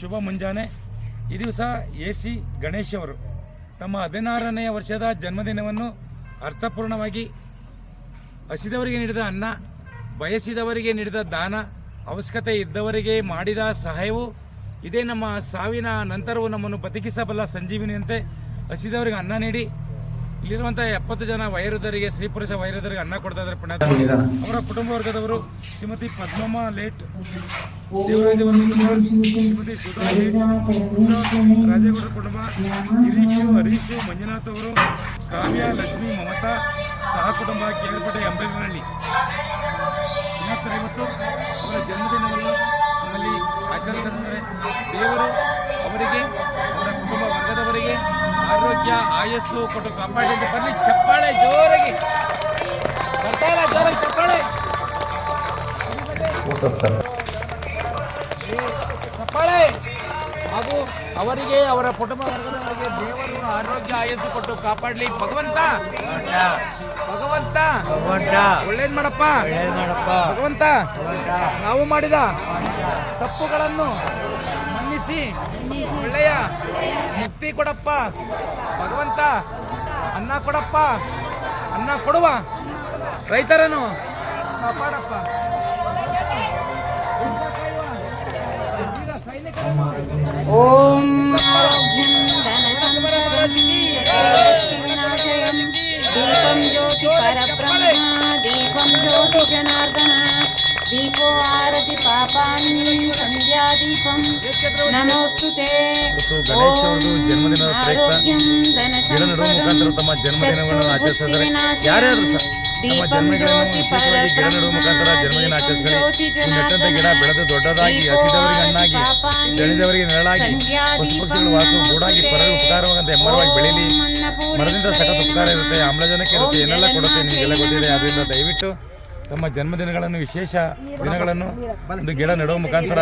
ಶುಭ ಮುಂಜಾನೆ. ಈ ದಿವಸ ಎ ಸಿ ಗಣೇಶ್ ಅವರು ತಮ್ಮ ಹದಿನಾರನೆಯ ವರ್ಷದ ಜನ್ಮದಿನವನ್ನು ಅರ್ಥಪೂರ್ಣವಾಗಿ ಹಸಿದವರಿಗೆ ನೀಡಿದ ಅನ್ನ, ಬಯಸಿದವರಿಗೆ ನೀಡಿದ ದಾನ, ಅವಶ್ಯಕತೆ ಇದ್ದವರಿಗೆ ಮಾಡಿದ ಸಹಾಯವು ಇದೇ ನಮ್ಮ ಸಾವಿನ ನಂತರವೂ ನಮ್ಮನ್ನು ಬದುಕಿಸಬಲ್ಲ ಸಂಜೀವಿನಿಯಂತೆ ಹಸಿದವರಿಗೆ ಅನ್ನ ನೀಡಿ ಇಲ್ಲಿರುವಂತಹ ಎಪ್ಪತ್ತು ಜನ ವೈರುದರಿಗೆ ಸ್ತ್ರೀ ಪುರುಷ ವೈರುದರಿಗೆ ಅನ್ನ ಕೊಡ್ತಾ ಇದ್ದಾರೆ ಪುಣ್ಯ ಅವರ ಕುಟುಂಬ ವರ್ಗದವರು ಶ್ರೀಮತಿ ಪದ್ಮಮ್ಮ ಲೇಟ್ ಶ್ರೀಮತಿ ಸುಧಾ ಲೇಟ್ ರಾಜೇಗೌಡರ ಕುಟುಂಬ, ಗಿರೀಶು, ಹರೀಶು, ಮಂಜುನಾಥ್ ಅವರು, ಕಾವ್ಯ, ಲಕ್ಷ್ಮಿ, ಮಮತಾ, ಸಹ ಕುಟುಂಬ, ಕೇಳಪಟ್ಟೆ ಅಂಬೇಗನಹಳ್ಳಿ ಇವತ್ತು ಅವರ ಜನ್ಮದಿನವನ್ನು ನಮ್ಮಲ್ಲಿ ಆಚರಿಸಿದ್ದಾರೆ ದೇವರು ಅವರಿಗೆ ಅವರ ಆರೋಗ್ಯ ಆಯಸ್ಸು ಕೊಟ್ಟು ಕಾಪಾಡಿ ಅಂತ ಬರಲಿ ಚಪ್ಪಾಳೆ ಜೋರಾಗಿ. ಬರ್ತಾ ಇಲ್ಲ ಜೋರಾಗಿ ಚಪ್ಪಾಳೆ. ಚಪ್ಪಾಳೆ. ಹಾಗೂ ಅವರಿಗೆ ಅವರ ಕುಟುಂಬ ವರ್ಗದವರಿಗೆ ದೇವರು ಆರೋಗ್ಯ ಆಯಸ್ಸು ಕೊಟ್ಟು ಕಾಪಾಡಲಿ. ಭಗವಂತ. ಭಗವಂತ. ಒಳ್ಳೇದ್ ಮಾಡಪ್ಪ. ಭಗವಂತ. ನಾವು ಮಾಡಿದ ತಪ್ಪುಗಳನ್ನು ಮನ್ನಿಸಿ ಒಳ್ಳೆಯ. ಮುಕ್ತಿ ಕೊಡಪ್ಪ. ಭಗವಂತ ಅನ್ನ ಕೊಡಪ್ಪ. ಅನ್ನ ಕೊಡುವ. ರೈತರನ್ನು ಕಾಪಾಡಪ್ಪ. ಓಂ ದೀಪಂ ಜ್ಯೋತಿ ಪರಬ್ರಹ್ಮ ದೀಪಂ ಜ್ಯೋತಿ ಜನಾರ್ದನ. ದೀಪೋ ಆರತಿ ಪಾಪಾನಿ ಸಂಧ್ಯಾ ದೀಪಂ. ನಮೋಸ್ತುತೆ ಇವತ್ತು ಗಣೇಶ್ ಅವರದು ಜನ್ಮದಿನದ ಪ್ರಯುಕ್ತ. ಗಿಡ ನೆಡುವ ಮುಖಾಂತರ ತಮ್ಮ ಜನ್ಮದಿನವನ್ನು ಆಚರಿಸಿದ್ದಾರೆ ಯಾರ್ಯಾರು ಸಹ ತಮ್ಮ ಜನ್ಮದಿನಗಳನ್ನು ವಿಶೇಷವಾಗಿ ಗಿಡ ನೆಡುವ ಮುಖಾಂತರ ಜನ್ಮದಿನ ಆಚರಿಸಿಕೊಳ್ಳಿ. ನೆಟ್ಟಂತ ಗಿಡ ಬೆಳೆದು ದೊಡ್ಡದಾಗಿ ಹಸಿದವರಿಗೆ ಹಣ್ಣಾಗಿ ದಣಿದವರಿಗೆ ನೆರಳಾಗಿ ಪಶು ಪಕ್ಷಿಗಳು ಮೂಡಾಗಿ ಗೂಡಾಗಿ ಪರರು ಉಪಕಾರವಾಗಂತ ಎಮ್ಮರವಾಗಿ ಬೆಳೀಲಿ ಮರದಿಂದ ಸಖತ್ ಉಪಕಾರ ಇರುತ್ತೆ ಆಮ್ಲಜನಕ ಇರುತ್ತೆ ಏನೆಲ್ಲ ಕೊಡುತ್ತೆ ನಿಮಗೆಲ್ಲ ಗೊತ್ತಿದೆ ಅದರಿಂದ ದಯವಿಟ್ಟು ತಮ್ಮ ಜನ್ಮದಿನಗಳನ್ನು, ವಿಶೇಷ ದಿನಗಳನ್ನು ಒಂದು ಗಿಡ ನೆಡುವ ಮುಖಾಂತರ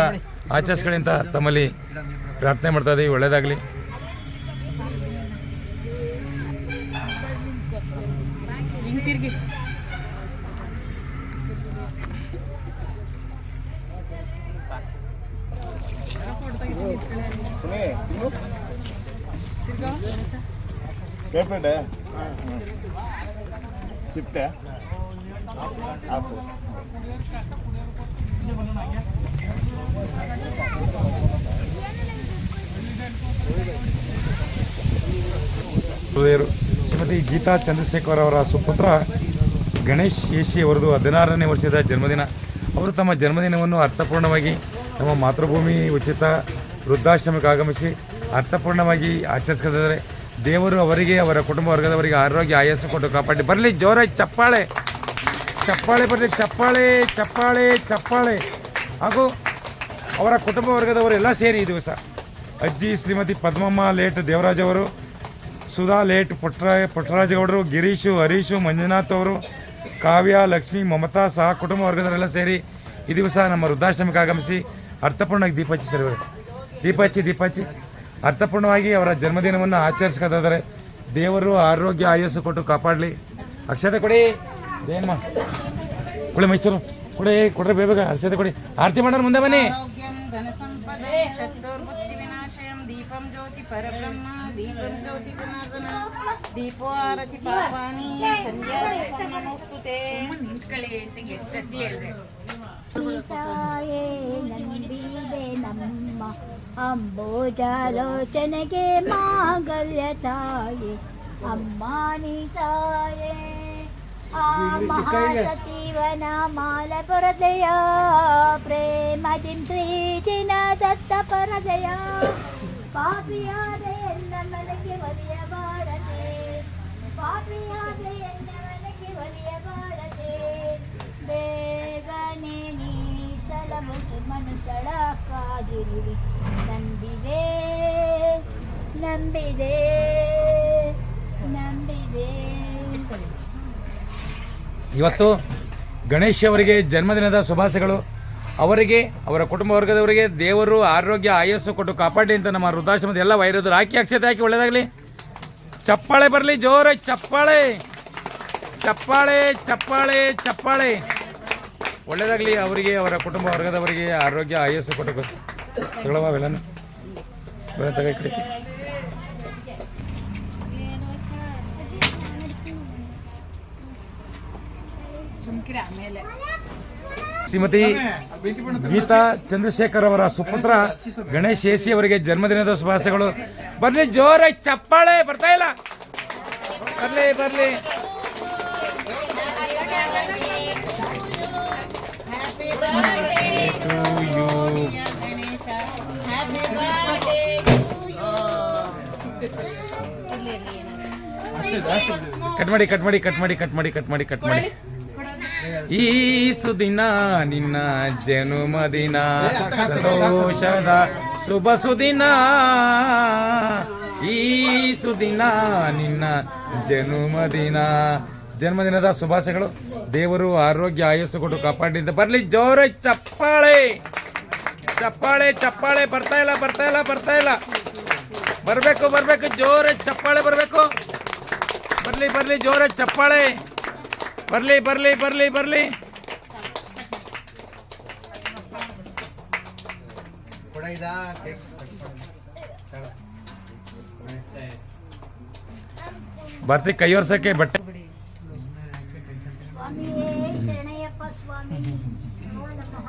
ಆಚರಿಸ್ಕೊಳ್ಳಿ ಅಂತ ತಮ್ಮಲ್ಲಿ ಪ್ರಾರ್ಥನೆ ಮಾಡ್ತಾ ಇದ್ದೀವಿ. ಒಳ್ಳೆಯದಾಗಲಿ ಚಿಪ್ಟೆ ಶ್ರೀಮತಿ ಗೀತಾ ಚಂದ್ರಶೇಖರ್ ಅವರ ಸುಪುತ್ರ ಗಣೇಶ್ ಎಸಿ ಅವರದು ಹದಿನಾರನೇ ವರ್ಷದ ಜನ್ಮದಿನ. ಅವರು ತಮ್ಮ ಜನ್ಮದಿನವನ್ನು ಅರ್ಥಪೂರ್ಣವಾಗಿ ನಮ್ಮ ಮಾತೃಭೂಮಿ ಉಚಿತ ವೃದ್ಧಾಶ್ರಮಕ್ಕೆ ಆಗಮಿಸಿ ಅರ್ಥಪೂರ್ಣವಾಗಿ ಆಚರಿಸ್ಕೊಂಡಿದ್ದಾರೆ ದೇವರು ಅವರಿಗೆ, ಅವರ ಕುಟುಂಬ ವರ್ಗದವರಿಗೆ ಆರೋಗ್ಯ ಆಯಾಸ ಕೊಟ್ಟು ಕಾಪಾಡಿ. ಬರಲಿ ಜೋರಾಗಿ ಚಪ್ಪಾಳೆ! ಚಪ್ಪಾಳೆ ಬರಲಿ, ಚಪ್ಪಾಳೆ ಚಪ್ಪಾಳೆ ಚಪ್ಪಾಳೆ. ಹಾಗೂ ಅವರ ಕುಟುಂಬ ವರ್ಗದವರೆಲ್ಲ ಸೇರಿ ಈ ದಿವಸ ಅಜ್ಜಿ ಶ್ರೀಮತಿ ಪದ್ಮಮ್ಮ ಲೇಟ್ ದೇವರಾಜ್ ಅವರು, ಸುಧಾ ಲೇಟ್ ಪುಟ್ರ ಪುಟ್ಟರಾಜಗೌಡರು ಗಿರೀಶು, ಹರೀಶು, ಮಂಜುನಾಥ್ ಅವರು, ಕಾವ್ಯ, ಲಕ್ಷ್ಮಿ, ಮಮತಾ ಸಹ ಕುಟುಂಬ ವರ್ಗದವರೆಲ್ಲ ಸೇರಿ ಈ ದಿವಸ ನಮ್ಮ ವೃದ್ಧಾಶ್ರಮಕ್ಕೆ ಆಗಮಿಸಿ ಅರ್ಥಪೂರ್ಣವಾಗಿ ದೀಪ ಇವರು. ದೀಪ ಹಚ್ಚಿ, ದೀಪ ಅರ್ಥಪೂರ್ಣವಾಗಿ ಅವರ ಜನ್ಮದಿನವನ್ನು ಆಚರಿಸ್ಕೊತಿದ್ದಾರೆ ದೇವರು ಆರೋಗ್ಯ, ಆಯಸ್ಸು ಕೊಟ್ಟು ಕಾಪಾಡಲಿ. ಅಕ್ಷತೆ ಕೊಡಿ. ಏನ್ಮ ಕೊಡಿ ಮೈಸೂರು. ಕೊಡಿ ಕೊಡ್ರಿ ಬೇಗ ಅಕ್ಷತೆ ಕೊಡಿ. ಆರತಿ ಮಾಡೋರು ಮುಂದೆ ಬನ್ನಿ. ದೀಪಂ ಜ್ಯೋತಿ ಪರಬ್ರಹ್ಮ ದೀಪಂ ಜ್ಯೋತಿ ಜನಾರ್ದನ ದೀಪೋ ಆರತಿ ಪಾಪಾನಿ ಸಂಧ್ಯಾ ದೀಪಂ ನಮೋಸ್ತುತೆ. ಸೀತಾಯೇ ನಂಬಿದೆ ನಮ್ಮ ಅಂಬೋಜಾಲೋಚನೆಗೆ ಮಾಂಗಲ್ಯ ತಾಯೇ. ಅಮ್ಮ ನೀ ತಾಯೇ. ಮಹಾಸತೀವನ ಮಾಲ ಪರದಯ ಪ್ರೇಮದಿನ್ ಪ್ರೀತಿನ ದತ್ತ ಪರದಯ ಪಾಪಿಯಾದ ಎನ್ನ ಮನಕ್ಕೆ ಒಲಿಯಬಾರದೆ ಪಾಪಿಯಾದ ಎನ್ನ ಮನಕ್ಕೆ ಒಲಿಯಬಾರದೆ ಬೇಗನೆ ನೀ ಸಲವು ಮನುಷ್ಯಳ ಕಾದಿರುವೆ ನಂಬಿದೆ ನಂಬಿದೆ ನಂಬಿದೆ ಇವತ್ತು ಗಣೇಶ್ ಅವರಿಗೆ ಜನ್ಮದಿನದ ಶುಭಾಶಯಗಳು. ಅವರಿಗೆ, ಅವರ ಕುಟುಂಬ ವರ್ಗದವರಿಗೆ ದೇವರು ಆರೋಗ್ಯ, ಆಯಸ್ಸು ಕೊಟ್ಟು ಕಾಪಾಡಿ ಅಂತ ನಮ್ಮ ವೃದ್ಧಾಶ್ರಮದ ಎಲ್ಲ ವೈರದ್ರು ಹಾಕಿ ಅಕ್ಷತೆ ಹಾಕಿ ಒಳ್ಳೇದಾಗಲಿ. ಚಪ್ಪಾಳೆ ಬರಲಿ, ಜೋರ ಚಪ್ಪಾಳೆ. ಚಪ್ಪಾಳೆ ಚಪ್ಪಾಳೆ ಚಪ್ಪಾಳೆ. ಒಳ್ಳೇದಾಗಲಿ ಅವರಿಗೆ, ಅವರ ಕುಟುಂಬ ವರ್ಗದವರಿಗೆ ಆರೋಗ್ಯ, ಆಯಸ್ಸು ಕೊಟ್ಟು ಅವೆಲ್ಲನೂ. ಶ್ರೀಮತಿ ಗೀತಾ ಚಂದ್ರಶೇಖರ್ ಅವರ ಸುಪುತ್ರ ಗಣೇಶ್ ಎಸಿ ಅವರಿಗೆ ಜನ್ಮದಿನದ ಶುಭಾಶಯಗಳು. ಬರ್ಲಿ ಜೋರಾಗಿ ಚಪ್ಪಾಳೆ ಬರ್ತಾ ಇಲ್ಲ. ಬರ್ಲಿ ಬರ್ಲಿ. ಕಟ್ ಮಾಡಿ ಕಟ್ ಮಾಡಿ ಕಟ್ ಮಾಡಿ ಕಟ್ ಮಾಡಿ ಕಟ್ ಮಾಡಿ ಕಟ್ ಮಾಡಿ. ಈ ಸುದಿನ ನಿನ್ನ ಜನ್ಮದಿನ ಸಂತೋಷದ ಶುಭ ಸುದಿನ ಈ ಸುದಿನ ನಿನ್ನ ಜನ್ಮದಿನ ಜನ್ಮದಿನದ ಶುಭಾಶಯಗಳು. ದೇವರು ಆರೋಗ್ಯ, ಆಯಸ್ಸು ಕೊಟ್ಟು ಕಾಪಾಡಿದ್ದ ಬರ್ಲಿ. ಜೋರ ಚಪ್ಪಾಳೆ. ಚಪ್ಪಾಳೆ ಚಪ್ಪಾಳೆ. ಬರ್ತಾ ಇಲ್ಲ ಬರ್ತಾ ಇಲ್ಲ ಬರ್ತಾ ಇಲ್ಲ. ಬರ್ಬೇಕು ಬರ್ಬೇಕು. ಜೋರ ಚಪ್ಪಾಳೆ ಬರ್ಬೇಕು. ಬರ್ಲಿ ಬರ್ಲಿ, ಜೋರ ಚಪ್ಪಾಳೆ. ಬರ್ಲಿ ಬರ್ಲಿ ಬರ್ಲಿ ಬರ್ಲಿ ಬರ್ತಿ ಕೈಯೊರ್ಸಕ್ಕೆ ಬಟ್ಟೆ ಸ್ವಾಮಿಯೇ ಶರಣಯ್ಯಪ್ಪ ಸ್ವಾಮಿ ನಮೋ ನಮಃ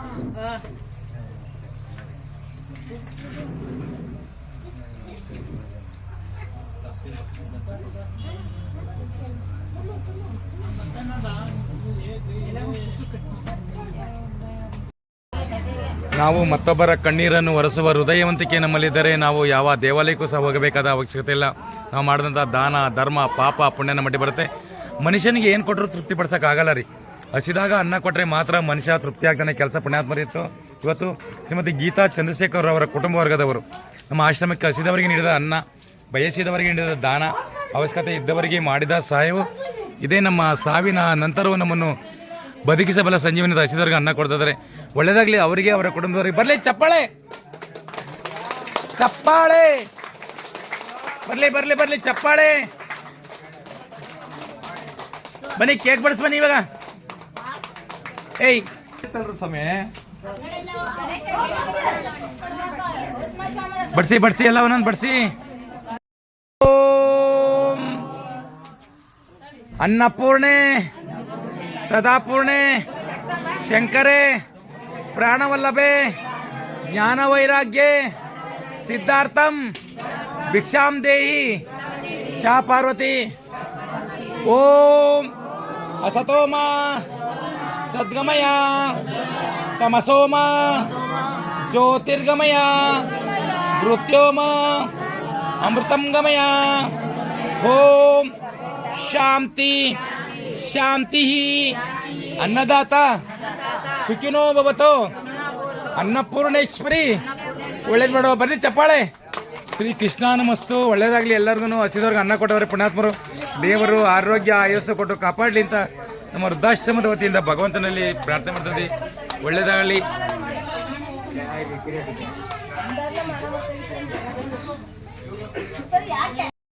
ನಾವು ಮತ್ತೊಬ್ಬರ ಕಣ್ಣೀರನ್ನು ಒರೆಸುವ ಹೃದಯವಂತಿಕೆ ನಮ್ಮಲ್ಲಿದ್ದರೆ ನಾವು ಯಾವ ದೇವಾಲಯಕ್ಕೂ ಸಹ ಹೋಗಬೇಕಾದ ಅವಶ್ಯಕತೆ ಇಲ್ಲ. ನಾವು ಮಾಡಿದಂಥ ದಾನ, ಧರ್ಮ, ಪಾಪ ಪುಣ್ಯನ ಮಡಿ ಬರುತ್ತೆ. ಮನುಷ್ಯನಿಗೆ ಏನು ಕೊಟ್ಟರು ತೃಪ್ತಿ ಪಡಿಸೋಕ್ಕಾಗಲ್ಲ ರೀ. ಹಸಿದಾಗ ಅನ್ನ ಕೊಟ್ಟರೆ ಮಾತ್ರ ಮನುಷ್ಯ ತೃಪ್ತಿ ಆಗ್ತಾನೆ, ಕೆಲಸ ಪುಣ್ಯಾತ್ಮರಿತ್ತು ಇವತ್ತು ಶ್ರೀಮತಿ ಗೀತಾ ಚಂದ್ರಶೇಖರ್ ಅವರ ಕುಟುಂಬ ವರ್ಗದವರು ನಮ್ಮ ಆಶ್ರಮಕ್ಕೆ ಹಸಿದವರಿಗೆ ನೀಡಿದ ಅನ್ನ ಬಯಸಿದವರಿಗೆ ನೀಡಿದ ದಾನ ಅವಶ್ಯಕತೆ ಇದ್ದವರಿಗೆ ಮಾಡಿದ ಸಹಾಯವು ಇದೇ ನಮ್ಮ ಸಾವಿನ ನಂತರವೂ ನಮ್ಮನ್ನು ಬದುಕಿಸಬಲ್ಲ ಸಂಜೀವನದ ಹಸಿದವರಿಗೆ ಅನ್ನ ಕೊಡ್ತಿದ್ದಾರೆ. ಒಳ್ಳೇದಾಗ್ಲಿ ಅವರಿಗೆ ಅವರ ಕುಟುಂಬದವರಿಗೆ. ಬರಲಿ ಚಪ್ಪಾಳೆ! ಚಪ್ಪಾಳೆ! ಬರಲಿ ಬರಲಿ ಬರಲಿ ಚಪ್ಪಾಳೆ! ಬನ್ನಿ ಕೇಕ್ ಬಡಿಸ್ ಬನ್ನಿ ಇವಾಗ. ಏಯ್! ಸಮಯ ಬಡಿಸಿ ಬಡಿಸಿ ಎಲ್ಲ ಒಂದೊಂದು ಬಡ್ಸಿ. अन्नपूर्णे, सदापूर्णे, शंकरे, प्राणवल्लभे, ज्ञानवैराग्ये सिद्धार्थम भिक्षा देहि, चा पार्वती। ओम असतो मा सद्गमया तमसो मा ज्योतिर्गमया मृत्यो मा अमृतम गमया ओम ಶಾಂತಿ. ಶಾಂತಿ ಅನ್ನದಾತ ಸುಖಿನೋ ಭವತು. ಅನ್ನಪೂರ್ಣೇಶ್ವರಿ. ಒಳ್ಳೇದು ಮಾಡುವ. ಬರ್ರಿ ಚಪ್ಪಾಳೆ. ಶ್ರೀ ಕೃಷ್ಣಾನಮಸ್ತು ಒಳ್ಳೇದಾಗ್ಲಿ ಎಲ್ಲರಿಗೂ ಹಸಿದವ್ರಿಗೆ ಅನ್ನ ಕೊಟ್ಟವ್ರೆ ಪುಣ್ಯಾತ್ಮರು. ದೇವರು ಆರೋಗ್ಯ, ಆಯಸ್ಸು ಕೊಟ್ಟು ಕಾಪಾಡಲಿ ಅಂತ ನಮ್ಮ ವೃದ್ಧಾಶ್ರಮದ ವತಿಯಿಂದ ಭಗವಂತನಲ್ಲಿ ಪ್ರಾರ್ಥನೆ ಮಾಡ್ತದೆ ಒಳ್ಳೇದಾಗಲಿ.